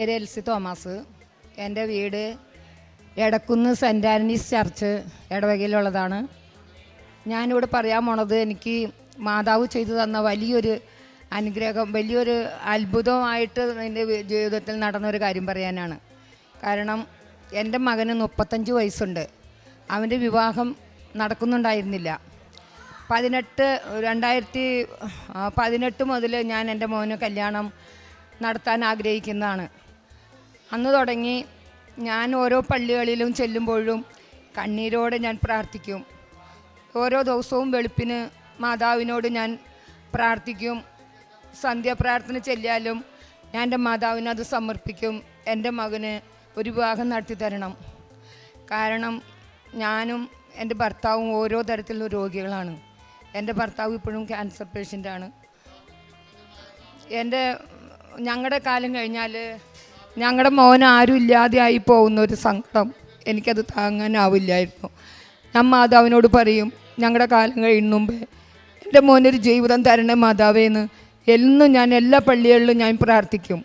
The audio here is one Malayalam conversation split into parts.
പേര് എൽസി തോമസ്. എന്റെ വീട് എടക്കുന്ന് സെന്റ് ആന്റണീസ് ചർച്ച് ഇടവകയിലുള്ളതാണ്. ഞാനിവിടെ പറയാൻ പോണത് എനിക്ക് മാതാവ് ചെയ്തു തന്ന വലിയൊരു അനുഗ്രഹം വലിയൊരു അത്ഭുതമായിട്ട് എന്റെ ജീവിതത്തിൽ നടന്നൊരു കാര്യം പറയാനാണ്. കാരണം എന്റെ മകന് മുപ്പത്തഞ്ച് വയസ്സുണ്ട്. അവന്റെ വിവാഹം നടക്കുന്നുണ്ടായിരുന്നില്ല. പതിനെട്ട് രണ്ടായിരത്തി പതിനെട്ട് മുതൽ ഞാൻ എന്റെ മോന് കല്യാണം നടത്താൻ ആഗ്രഹിക്കുന്നതാണ്. അന്ന് തുടങ്ങി ഞാൻ ഓരോ പള്ളികളിലും ചെല്ലുമ്പോഴും കണ്ണീരോടെ ഞാൻ പ്രാർത്ഥിക്കും. ഓരോ ദിവസവും വെളുപ്പിന് മാതാവിനോട് ഞാൻ പ്രാർത്ഥിക്കും. സന്ധ്യാപ്രാർത്ഥന ചെല്ലിയാലും ഞാൻ എന്റെ മാതാവിന് അത് സമർപ്പിക്കും. എന്റെ മകന് ഒരു വിവാഹം നടത്തി തരണം. കാരണം ഞാനും എന്റെ ഭർത്താവും ഓരോ തരത്തിലുള്ള രോഗികളാണ്. എന്റെ ഭർത്താവ് ഇപ്പോഴും ക്യാൻസർ പേഷ്യന്റാണ്. എന്റെ ഞങ്ങളുടെ കാലം കഴിഞ്ഞാൽ ഞങ്ങളുടെ മോൻ ആരും ഇല്ലാതെ ആയി പോകുന്ന ഒരു സങ്കടം എനിക്കത് താങ്ങാനാവില്ലായിരുന്നു. ഞാൻ മാതാവിനോട് പറയും ഞങ്ങളുടെ കാലം കഴിയുന്ന മുമ്പേ എന്റെ മോനൊരു ജീവിതം തരണേ മാതാവേന്ന് എന്നും. ഞാൻ എല്ലാ പള്ളികളിലും ഞാൻ പ്രാർത്ഥിക്കും.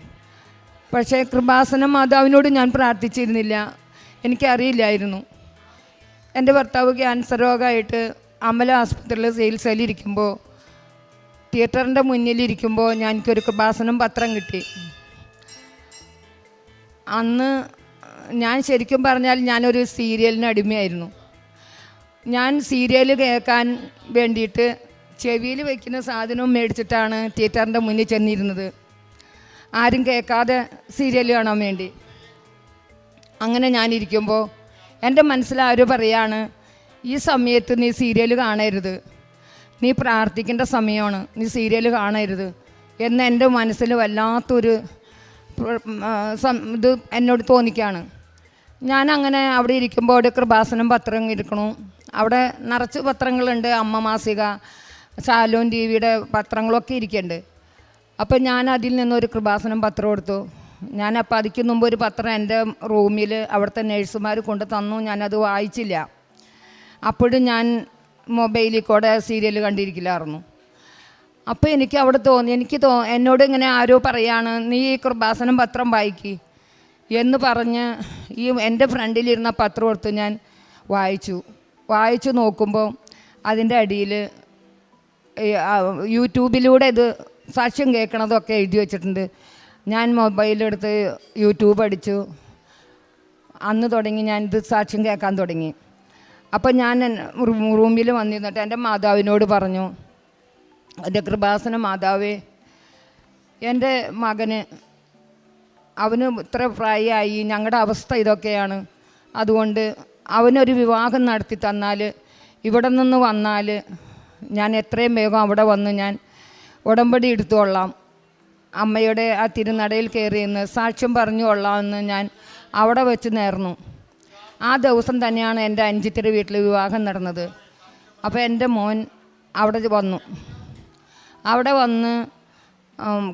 പക്ഷേ കൃപാസന മാതാവിനോട് ഞാൻ പ്രാർത്ഥിച്ചിരുന്നില്ല. എനിക്കറിയില്ലായിരുന്നു. എന്റെ ഭർത്താവ് ക്യാൻസർ രോഗമായിട്ട് അമല ആസ്പത്രിയിൽ ചികിത്സയിലിരിക്കുമ്പോൾ തിയേറ്ററിന്റെ മുന്നിലിരിക്കുമ്പോൾ ഞാൻ എനിക്കൊരു കൃപാസനം പത്രം കിട്ടി. അന്ന് ഞാൻ ശരിക്കും പറഞ്ഞാൽ ഞാനൊരു സീരിയലിന് അടിമയായിരുന്നു. ഞാൻ സീരിയൽ കേൾക്കാൻ വേണ്ടിയിട്ട് ചെവിയിൽ വയ്ക്കുന്ന സാധനവും മേടിച്ചിട്ടാണ് തിയേറ്ററിന്റെ മുന്നിൽ ചെന്നിരുന്നത്. ആരും കേൾക്കാതെ സീരിയൽ കാണാൻ വേണ്ടി. അങ്ങനെ ഞാനിരിക്കുമ്പോൾ എന്റെ മനസ്സിൽ ആരോ പറയാണ് ഈ സമയത്ത് നീ സീരിയൽ കാണരുത്. നീ പ്രാർത്ഥിക്കേണ്ട സമയമാണ്. നീ സീരിയൽ കാണരുത്. എന്ന് എന്റെ മനസ്സിൽ വല്ലാത്തൊരു ഇത് എന്നോട് തോന്നിക്കുകയാണ് ഞാൻ അങ്ങനെ അവിടെ ഇരിക്കുമ്പോൾ അവിടെ കൃപാസനം പത്രം ഇരിക്കണു. അവിടെ നിറച്ച് പത്രങ്ങളുണ്ട് അമ്മ മാസിക ശാലോൻ ടി വിയുടെ പത്രങ്ങളൊക്കെ ഇരിക്കുന്നുണ്ട് അപ്പോൾ ഞാൻ അതിൽ നിന്നൊരു കൃപാസനം പത്രം എടുത്തു. ഞാൻ അപ്പോൾ അതിക്ക് മുമ്പ് ഒരു പത്രം എന്റെ റൂമിൽ അവിടുത്തെ നേഴ്സുമാർ കൊണ്ട് തന്നു ഞാനത് വായിച്ചില്ല. അപ്പോഴും ഞാൻ മൊബൈലിൽ കൂടെ സീരിയൽ കണ്ടിരിക്കില്ലായിരുന്നു അപ്പോൾ എനിക്ക് അവിടെ തോന്നി എനിക്ക് തോ എന്നോട് ഇങ്ങനെ ആരോ പറയാണ് നീ ഈ കൃപാസനം പത്രം വായിക്കി. എന്ന് പറഞ്ഞ് ഈ എന്റെ ഫ്രണ്ടിലിരുന്ന പത്രം എടുത്ത് ഞാൻ വായിച്ചു. വായിച്ചു നോക്കുമ്പോൾ അതിന്റെ അടിയിൽ യൂട്യൂബിലൂടെ ഇത് സാക്ഷ്യം കേൾക്കണതൊക്കെ എഴുതി വെച്ചിട്ടുണ്ട്. ഞാൻ മൊബൈലെടുത്ത് യൂട്യൂബ് അടിച്ചു. അന്ന് തുടങ്ങി ഞാൻ ഇത് സാക്ഷ്യം കേൾക്കാൻ തുടങ്ങി. അപ്പോൾ ഞാൻ റൂമിൽ വന്നിരുന്നിട്ട് എന്റെ മാതാവിനോട് പറഞ്ഞു എന്റെ കൃപാസന മാതാവേ എന്റെ മകന് അവന് ഇത്ര പ്രായമായി ഞങ്ങളുടെ അവസ്ഥ ഇതൊക്കെയാണ്. അതുകൊണ്ട് അവനൊരു വിവാഹം നടത്തി തന്നാൽ ഇവിടെ നിന്ന് വന്നാൽ ഞാൻ എത്രയും വേഗം അവിടെ വന്ന് ഞാൻ ഉടമ്പടി എടുത്തുകൊള്ളാം അമ്മയുടെ ആ തിരുനടയിൽ കയറി നിന്ന് സാക്ഷ്യം പറഞ്ഞു കൊള്ളാമെന്ന് ഞാൻ അവിടെ വെച്ച് നേർന്നു. ആ ദിവസം തന്നെയാണ് എന്റെ അഞ്ചിത്തിരി വീട്ടിൽ വിവാഹം നടന്നത്. അപ്പോൾ എന്റെ മോൻ അവിടെ വന്നു. അവിടെ വന്ന്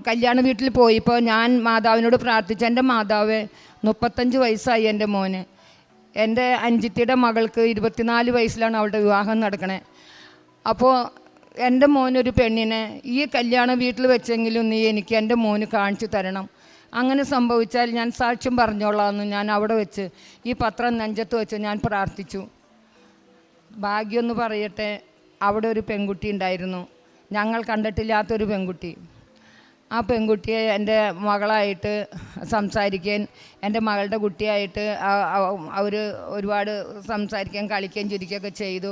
കല്യാണ വീട്ടിൽ പോയിപ്പോൾ ഞാൻ മാതാവിനോട് പ്രാർത്ഥിച്ചു. എന്റെ മാതാവ് മുപ്പത്തഞ്ച് വയസ്സായി എന്റെ മോന്. എന്റെ അഞ്ചിത്തിയുടെ മകൾക്ക് ഇരുപത്തിനാല് വയസ്സിലാണ് അവളുടെ വിവാഹം നടക്കണേ. അപ്പോൾ എന്റെ മോനൊരു പെണ്ണിനെ ഈ കല്യാണ വീട്ടിൽ വെച്ചെങ്കിലും നീ എനിക്ക് എന്റെ മോന് കാണിച്ചു തരണം. അങ്ങനെ സംഭവിച്ചാൽ ഞാൻ സാക്ഷ്യം പറഞ്ഞോളാമെന്ന് ഞാൻ അവിടെ വെച്ച് ഈ പത്രം നെഞ്ചത്ത് വെച്ച് ഞാൻ പ്രാർത്ഥിച്ചു. ഭാഗ്യമെന്ന് പറയട്ടെ അവിടെ ഒരു പെൺകുട്ടി ഉണ്ടായിരുന്നു. ഞങ്ങൾ കണ്ടിട്ടില്ലാത്തൊരു പെൺകുട്ടി. ആ പെൺകുട്ടിയെ എന്റെ മകളായിട്ട് സംസാരിക്കാൻ എന്റെ മകളുടെ കുട്ടിയായിട്ട് അവർ ഒരുപാട് സംസാരിക്കാൻ കളിക്കുകയും ചിരിക്കുകയൊക്കെ ചെയ്തു.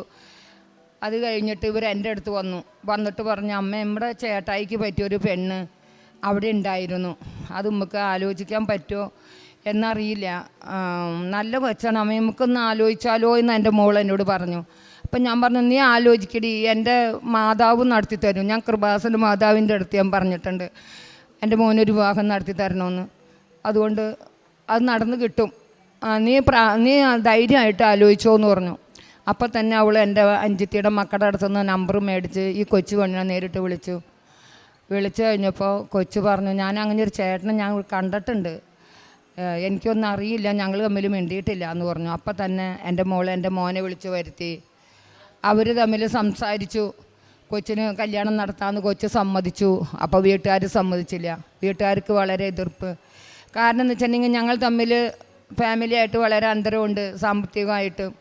അത് കഴിഞ്ഞിട്ട് ഇവർ എന്റെ അടുത്ത് വന്നു. വന്നിട്ട് പറഞ്ഞു അമ്മ നമ്മുടെ ചേട്ടായിക്ക് പറ്റിയൊരു പെണ്ണ് അവിടെ ഉണ്ടായിരുന്നു. അത് നമുക്ക് ആലോചിക്കാൻ പറ്റുമോ? എന്നറിയില്ല. നല്ല കൊച്ചാണ്. അമ്മ നമുക്കൊന്ന് ആലോചിച്ചാലോ എന്ന് എന്റെ മോൾ എന്നോട് പറഞ്ഞു. അപ്പം ഞാൻ പറഞ്ഞു നീ ആലോചിക്കടി എന്റെ മാതാവ് നടത്തി തരും. ഞാൻ കൃപാസന്റെ മാതാവിന്റെ അടുത്ത് ഞാൻ പറഞ്ഞിട്ടുണ്ട്. എന്റെ മോനൊരു വിവാഹം നടത്തി തരണമെന്ന്. അതുകൊണ്ട് അത് നടന്ന് കിട്ടും. നീ പ്രാ നീ ധൈര്യമായിട്ട് ആലോചിച്ചോ എന്ന് പറഞ്ഞു. അപ്പം തന്നെ അവൾ എന്റെ അഞ്ചിത്തിയുടെ മക്കളുടെ അടുത്തുനിന്ന് നമ്പർ മേടിച്ച് ഈ കൊച്ചു പെണ്ണിനെ നേരിട്ട് വിളിച്ചു. വിളിച്ചു കഴിഞ്ഞപ്പോൾ കൊച്ചു പറഞ്ഞു ഞാൻ അങ്ങനെ ഒരു ചേട്ടനെ ഞാൻ കണ്ടിട്ടുണ്ട്. എനിക്കൊന്നും അറിയില്ല. ഞങ്ങൾ തമ്മിൽ മിണ്ടിയിട്ടില്ല എന്ന് പറഞ്ഞു. അപ്പം തന്നെ എന്റെ മോളെ എന്റെ മോനെ വിളിച്ചു വരുത്തി. അവർ തമ്മിൽ സംസാരിച്ചു. കൊച്ചിന് കല്യാണം നടത്താമെന്ന് കൊച്ച് സമ്മതിച്ചു. അപ്പോൾ വീട്ടുകാർ സമ്മതിച്ചില്ല. വീട്ടുകാർക്ക് വളരെ എതിർപ്പ്. കാരണം എന്ന് വെച്ചിട്ടുണ്ടെങ്കിൽ ഞങ്ങൾ തമ്മിൽ ഫാമിലിയായിട്ട് വളരെ അന്തരമുണ്ട്. സാമ്പത്തികമായിട്ടും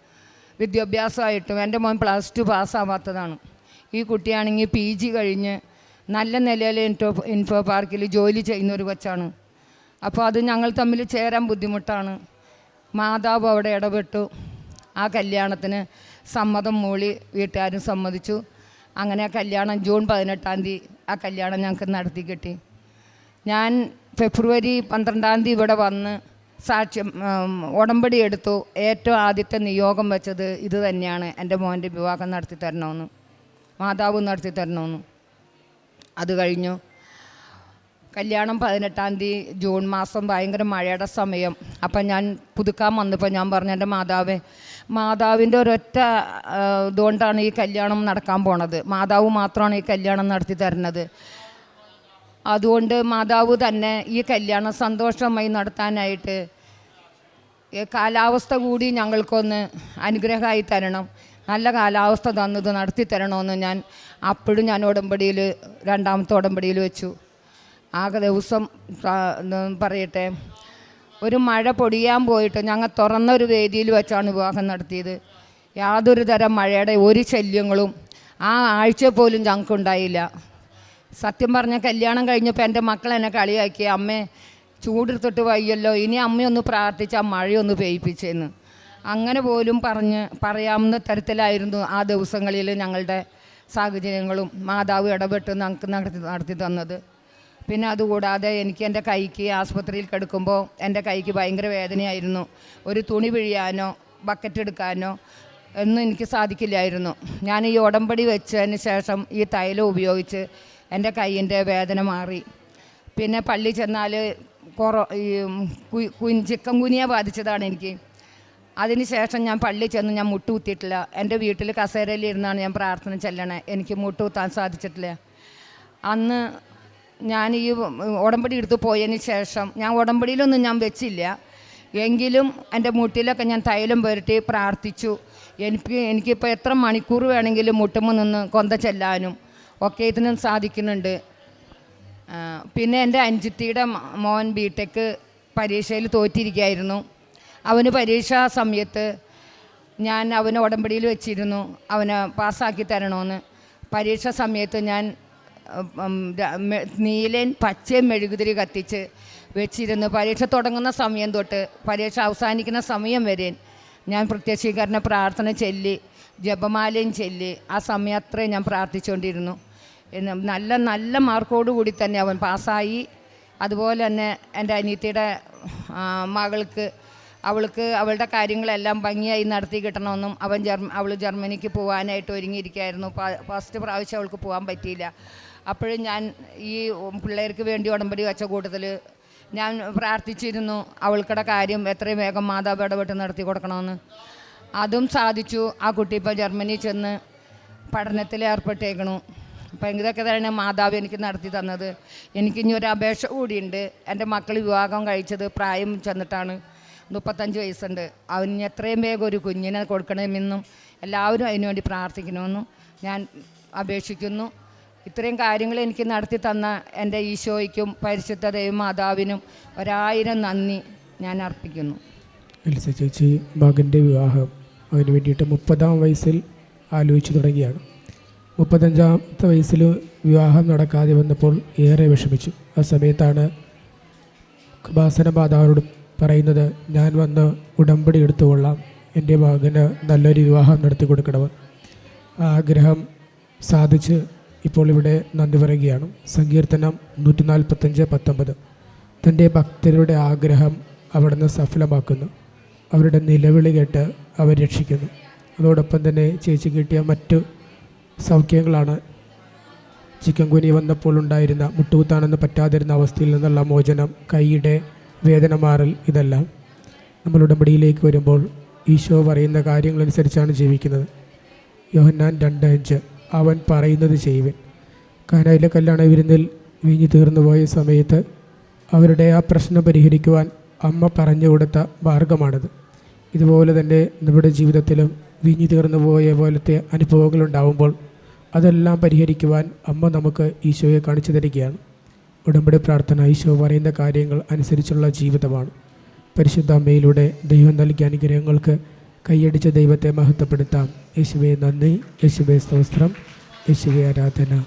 വിദ്യാഭ്യാസമായിട്ടും. എന്റെ മോൻ പ്ലസ് ടു പാസ്സാവാത്തതാണ് ഈ കുട്ടിയാണെങ്കിൽ പി ജി കഴിഞ്ഞ് നല്ല നിലയിൽ ഇൻഫോ ഇൻഫോ പാർക്കിൽ ജോലി ചെയ്യുന്ന ഒരു കൊച്ചാണ്. അപ്പോൾ അത് ഞങ്ങൾ തമ്മിൽ ചേരാൻ ബുദ്ധിമുട്ടാണ്. മാതാവ് അവിടെ ഇടപെട്ടു. ആ കല്യാണത്തിന് സമ്മതം മൂളി വീട്ടുകാരും സമ്മതിച്ചു. അങ്ങനെ ആ കല്യാണം ജൂൺ പതിനെട്ടാം തീയതി ആ കല്യാണം ഞങ്ങൾക്ക് നടത്തി കിട്ടി. ഞാൻ ഫെബ്രുവരി പന്ത്രണ്ടാം തീയതി ഇവിടെ വന്ന് സാക്ഷ്യം ഉടമ്പടി എടുത്തു. ഏറ്റവും ആദ്യത്തെ നിയോഗം വെച്ചത് ഇത് തന്നെയാണ്. എന്റെ മോന്റെ വിവാഹം നടത്തി തരണമെന്ന് മാതാവ് നടത്തി തരണമെന്ന്. അത് കഴിഞ്ഞു. കല്യാണം പതിനെട്ടാം തീയതി ജൂൺ മാസം ഭയങ്കര മഴയുടെ സമയം. അപ്പം ഞാൻ പുതുക്കാൻ വന്നപ്പോൾ ഞാൻ പറഞ്ഞു എന്റെ മാതാവേ മാതാവിന്റെ ഒരൊറ്റ ഇതുകൊണ്ടാണ് ഈ കല്യാണം നടക്കാൻ പോണത്. മാതാവ് മാത്രമാണ് ഈ കല്യാണം നടത്തി തരുന്നത്. അതുകൊണ്ട് മാതാവ് തന്നെ ഈ കല്യാണം സന്തോഷമായി നടത്താനായിട്ട് കാലാവസ്ഥ കൂടി ഞങ്ങൾക്കൊന്ന് അനുഗ്രഹമായി തരണം. നല്ല കാലാവസ്ഥ തന്നത് നടത്തി തരണമെന്ന് ഞാൻ അപ്പോഴും ഞാൻ ഉടമ്പടിയിൽ രണ്ടാമത്തെ ഉടമ്പടിയിൽ വെച്ചു. ആകെ ദിവസം ആ, പറയട്ടെ ഒരു മഴ പൊടിയാൻ പോയിട്ട് ഞങ്ങൾ തുറന്നൊരു വേദിയിൽ വെച്ചാണ് വിവാഹം നടത്തിയത്. യാതൊരു തരം മഴയുടെ ഒരു ശല്യങ്ങളും ആ ആഴ്ച പോലും ഞങ്ങൾക്കുണ്ടായില്ല സത്യം പറഞ്ഞ കല്യാണം കഴിഞ്ഞപ്പോൾ എന്റെ മക്കൾ എന്നെ കളിയാക്കി അമ്മേ ചൂടെടുത്തിട്ട് വയ്യല്ലോ ഇനി അമ്മയൊന്ന് പ്രാർത്ഥിച്ചാൽ മഴയൊന്ന് പെയ്യിപ്പിച്ചെന്ന്. അങ്ങനെ പോലും പറഞ്ഞ് പറയാവുന്ന തരത്തിലായിരുന്നു ആ ദിവസങ്ങളിൽ ഞങ്ങളുടെ സാഹചര്യങ്ങളും മാതാവ് ഇടപെട്ട് ഞങ്ങൾക്ക് നടത്തി നടത്തി തന്നത്. പിന്നെ അതുകൂടാതെ എനിക്ക് എന്റെ കൈക്ക് ആസ്പത്രിയിൽ കിടക്കുമ്പോൾ എന്റെ കൈക്ക് ഭയങ്കര വേദനയായിരുന്നു. ഒരു തുണി പിഴിയാനോ ബക്കറ്റ് എടുക്കാനോ ഒന്നും എനിക്ക് സാധിക്കില്ലായിരുന്നു. ഞാൻ ഈ ഉടമ്പടി വെച്ചതിന് ശേഷം ഈ തൈലം ഉപയോഗിച്ച് എന്റെ കൈയിന്റെ വേദന മാറി. പിന്നെ പള്ളി ചെന്നാൽ കുറ ഈ ചിക്കൻ കുനിയ ബാധിച്ചതാണ് എനിക്ക്. അതിന് ശേഷം ഞാൻ പള്ളി ചെന്ന് ഞാൻ മുട്ടുകുത്തിയിട്ടില്ല എന്റെ വീട്ടിൽ കസേരയിൽ ഇരുന്നാണ് ഞാൻ പ്രാർത്ഥന ചെല്ലണേ. എനിക്ക് മുട്ടുകുത്താൻ സാധിച്ചിട്ടില്ല. അന്ന് ഞാൻ ഈ ഉടമ്പടി എടുത്ത് പോയതിന് ശേഷം ഞാൻ ഉടമ്പടിയിലൊന്നും ഞാൻ വെച്ചില്ല. എങ്കിലും എന്റെ മുട്ടിലൊക്കെ ഞാൻ തൈലം പുരട്ടി പ്രാർത്ഥിച്ചു. എനിക്ക് എനിക്കിപ്പോൾ എത്ര മണിക്കൂർ വേണമെങ്കിലും മുട്ടുമ്പോൾ നിന്ന് കൊന്ത ചെല്ലാനും ഒക്കെ ഇതിനും സാധിക്കുന്നുണ്ട്. പിന്നെ എന്റെ അഞ്ചുത്തിയുടെ മോൻ ബി ടെക്ക് പരീക്ഷയിൽ തോറ്റിരിക്കുകയായിരുന്നു. അവന് പരീക്ഷാ സമയത്ത് ഞാൻ അവന് ഉടമ്പടിയിൽ വെച്ചിരുന്നു. അവനെ പാസ്സാക്കി തരണമെന്ന് പരീക്ഷ സമയത്ത് ഞാൻ നീലൻ പച്ചയും മെഴുകുതിരി കത്തിച്ച് വെച്ചിരുന്ന്. പരീക്ഷ തുടങ്ങുന്ന സമയം തൊട്ട് പരീക്ഷ അവസാനിക്കുന്ന സമയം വരെ ഞാൻ പ്രത്യക്ഷീകരണ പ്രാർത്ഥന ചൊല്ലി ജപമാലയും ചൊല്ലി. ആ സമയം അത്രയും ഞാൻ പ്രാർത്ഥിച്ചുകൊണ്ടിരുന്നു. എന്ന് നല്ല നല്ല മാർക്കോട് കൂടി തന്നെ അവൻ പാസ്സായി. അതുപോലെ തന്നെ എന്റെ അനിയത്തിയുടെ മകൾക്ക് അവൾക്ക് അവളുടെ കാര്യങ്ങളെല്ലാം ഭംഗിയായി നടത്തി കിട്ടണമെന്നും അവൻ ജർമ്മ അവൾ ജർമ്മനിക്ക് പോകാനായിട്ട് ഒരുങ്ങിയിരിക്കുകയായിരുന്നു. ഫസ്റ്റ് പ്രാവശ്യം അവൾക്ക് പോകാൻ പറ്റിയില്ല. അപ്പോഴും ഞാൻ ഈ പിള്ളേർക്ക് വേണ്ടി ഉടമ്പടി വെച്ച കൂട്ടത്തിൽ ഞാൻ പ്രാർത്ഥിച്ചിരുന്നു അവൾക്കടെ കാര്യം എത്രയും വേഗം മാതാവ് ഇടപെട്ട് നടത്തി കൊടുക്കണമെന്ന്. അതും സാധിച്ചു. ആ കുട്ടി ഇപ്പോൾ ജർമ്മനി ചെന്ന് പഠനത്തിൽ ഏർപ്പെട്ടേക്കണു. അപ്പം ഇതൊക്കെ തന്നെ മാതാവ് എനിക്ക് നടത്തി തന്നത്. എനിക്ക് ഇനി ഒരു അപേക്ഷ കൂടിയുണ്ട്. എന്റെ മക്കൾ വിവാഹം കഴിച്ചത് പ്രായം ചെന്നിട്ടാണ്. മുപ്പത്തഞ്ച് വയസ്സുണ്ട്. അവന് എത്രയും വേഗം ഒരു കുഞ്ഞിനെ കൊടുക്കണമെന്നും എല്ലാവരും അതിനുവേണ്ടി പ്രാർത്ഥിക്കണമെന്നും ഞാൻ അപേക്ഷിക്കുന്നു. ഇത്രയും കാര്യങ്ങൾ എനിക്ക് നടത്തി തന്ന എന്റെ ഈശോയ്ക്കും പരിശുദ്ധ ദൈവമാതാവിനും ഒരായിരം നന്ദി ഞാൻ അർപ്പിക്കുന്നു. എൽസ ചേച്ചി മകന്റെ വിവാഹം. അതിന് വേണ്ടിയിട്ട് മുപ്പതാം വയസ്സിൽ ആലോചിച്ചു തുടങ്ങിയാണ്. മുപ്പത്തഞ്ചാമത്തെ വയസ്സിൽ വിവാഹം നടക്കാതെ വന്നപ്പോൾ ഏറെ വിഷമിച്ചു. ആ സമയത്താണ് കൃപാസന മാതാവിനോട് പറയുന്നത് ഞാൻ വന്ന് ഉടമ്പടി എടുത്തുകൊള്ളാം എന്റെ മകന് നല്ലൊരു വിവാഹം നടത്തി കൊടുക്കണമെന്ന് ആഗ്രഹം സാധിച്ച് ഇപ്പോൾ ഇവിടെ നന്ദി പറയുകയാണ് സങ്കീർത്തനം നൂറ്റി നാൽപ്പത്തഞ്ച് പത്തൊമ്പത്. തന്റെ ഭക്തരുടെ ആഗ്രഹം അവിടുന്ന് സഫലമാക്കുന്നു. അവരുടെ നിലവിളി കേട്ട് അവർ രക്ഷിക്കുന്നു. അതോടൊപ്പം തന്നെ ചേച്ചി കിട്ടിയ മറ്റു സൗഖ്യങ്ങളാണ്. ചിക്കൻ കുനി വന്നപ്പോൾ ഉണ്ടായിരുന്ന മുട്ടുകുത്താണെന്ന് പറ്റാതിരുന്ന അവസ്ഥയിൽ നിന്നുള്ള മോചനം കൈയുടെ വേദന മാറൽ ഇതെല്ലാം നമ്മളുടെ ഉടമ്പടിയിലേക്ക് വരുമ്പോൾ ഈശോ പറയുന്ന കാര്യങ്ങളനുസരിച്ചാണ് ജീവിക്കുന്നത്. യോഹന്നാൻ രണ്ട് അഞ്ച്. അവൻ പറയുന്നത് ചെയ്യുവൻ. കാനായിലെ കല്യാണ വിരുന്നിൽ വീഞ്ഞു തീർന്നു പോയ സമയത്ത് അവരുടെ ആ പ്രശ്നം പരിഹരിക്കുവാൻ അമ്മ പറഞ്ഞു കൊടുത്ത മാർഗമാണത്. ഇതുപോലെ തന്നെ നമ്മുടെ ജീവിതത്തിലും വീഞ്ഞു തീർന്നു പോയ പോലത്തെ അനുഭവങ്ങൾ ഉണ്ടാവുമ്പോൾ അതെല്ലാം പരിഹരിക്കുവാൻ അമ്മ നമുക്ക് ഈശോയെ കാണിച്ചു തരികയാണ്. ഉടമ്പടി പ്രാർത്ഥന ഈശോ പറയുന്ന കാര്യങ്ങൾ അനുസരിച്ചുള്ള ജീവിതമാണ്. പരിശുദ്ധ അമ്മയിലൂടെ ദൈവം നൽകിയ അനുഗ്രഹങ്ങൾക്ക് കൈയടിച്ച ദൈവത്തെ മഹത്വപ്പെടുത്താം. യേശുവെ നന്ദി. യേശുവെ സ്തോത്രം. യേശുവെ ആരാധന.